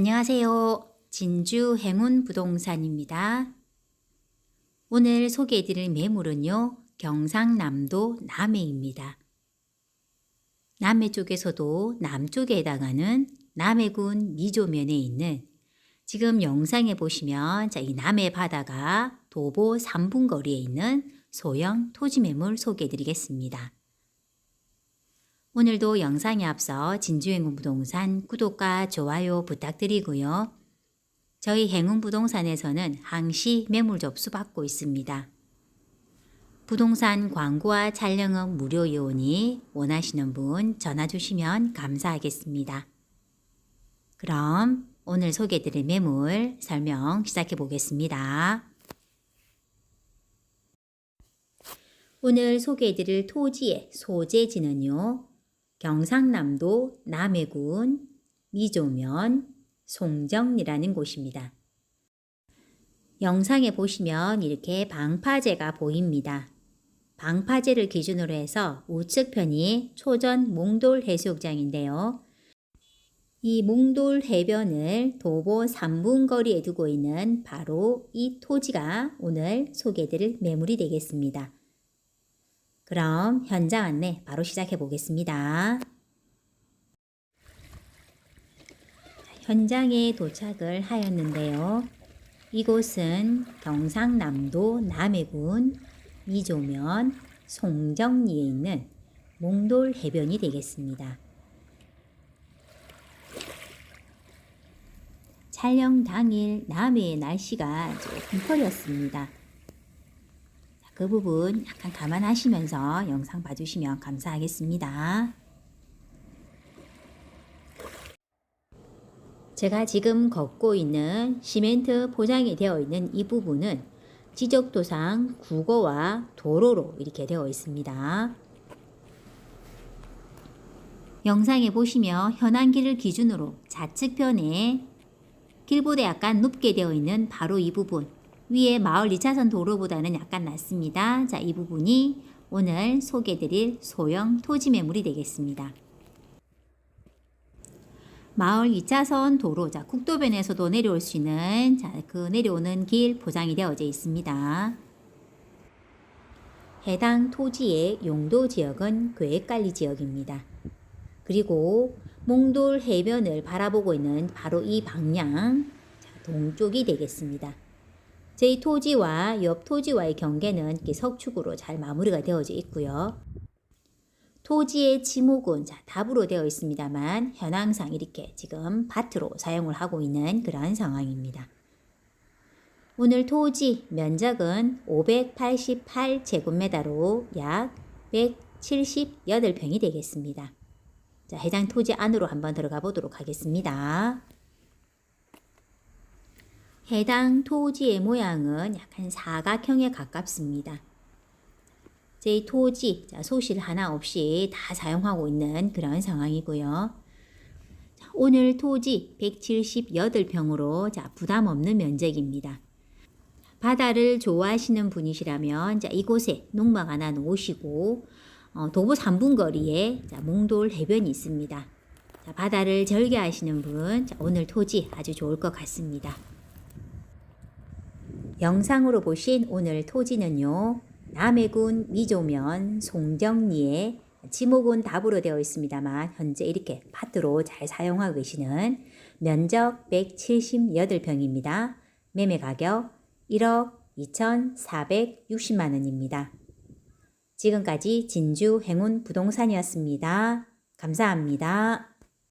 안녕하세요. 진주 행운 부동산입니다. 오늘 소개해드릴 매물은요, 경상남도 남해입니다. 남해 쪽에서도 남쪽에 해당하는 남해군 미조면에 있는 지금 영상에 보시면 자, 이 남해 바다가 도보 3분 거리에 있는 소형 토지 매물 소개해드리겠습니다. 오늘도 영상에 앞서 진주행운 부동산 구독과 좋아요 부탁드리고요. 저희 행운 부동산에서는 항시 매물 접수 받고 있습니다. 부동산 광고와 촬영은 무료이오니 원하시는 분 전화 주시면 감사하겠습니다. 그럼 오늘 소개해드릴 매물 설명 시작해 보겠습니다. 오늘 소개해드릴 토지의 소재지는요. 경상남도 남해군 미조면 송정리라는 곳입니다. 영상에 보시면 이렇게 방파제가 보입니다. 방파제를 기준으로 해서 우측편이 초전 몽돌 해수욕장인데요. 이 몽돌 해변을 도보 3분 거리에 두고 있는 바로 이 토지가 오늘 소개해드릴 매물이 되겠습니다. 그럼 현장 안내 바로 시작해 보겠습니다. 현장에 도착을 하였는데요. 이곳은 경상남도 남해군 미조면 송정리에 있는 몽돌 해변이 되겠습니다. 촬영 당일 남해의 날씨가 조금 흐렸습니다. 그 부분 약간 감안하시면서 영상 봐주시면 감사하겠습니다. 제가 지금 걷고 있는 시멘트 포장이 되어 있는 이 부분은 지적도상 국어와 도로로 이렇게 되어 있습니다. 영상에 보시면 현안길을 기준으로 좌측편에 길보다 약간 높게 되어 있는 바로 이 부분 위에 마을 2차선 도로보다는 약간 낮습니다. 자, 이 부분이 오늘 소개드릴 소형 토지 매물이 되겠습니다. 마을 2차선 도로, 자, 국도변에서도 내려올 수 있는, 자, 그 내려오는 길 보장이 되어져 있습니다. 해당 토지의 용도 지역은 계획관리 지역입니다. 그리고 몽돌 해변을 바라보고 있는 바로 이 방향, 자, 동쪽이 되겠습니다. 제 토지와 옆 토지와의 경계는 석축으로 잘 마무리가 되어져 있고요. 토지의 지목은 자, 답으로 되어 있습니다만 현황상 이렇게 지금 밭으로 사용을 하고 있는 그러한 상황입니다. 오늘 토지 면적은 588제곱미터로 약 178평이 되겠습니다. 자, 해당 토지 안으로 한번 들어가 보도록 하겠습니다. 해당 토지의 모양은 약간 사각형에 가깝습니다. 제 토지 소실 하나 없이 다 사용하고 있는 그런 상황이고요. 오늘 토지 178평으로 자, 부담 없는 면적입니다. 바다를 좋아하시는 분이시라면 자, 이곳에 농막 하나 놓으시고 어, 도보 3분 거리에 자, 몽돌 해변이 있습니다. 자, 바다를 절개하시는 분 자, 오늘 토지 아주 좋을 것 같습니다. 영상으로 보신 오늘 토지는요. 남해군 미조면 송정리에 지목은 답으로 되어 있습니다만 현재 이렇게 파트로 잘 사용하고 계시는 면적 178평입니다. 매매 가격 1억 2,460만 원입니다. 지금까지 진주 행운 부동산이었습니다. 감사합니다.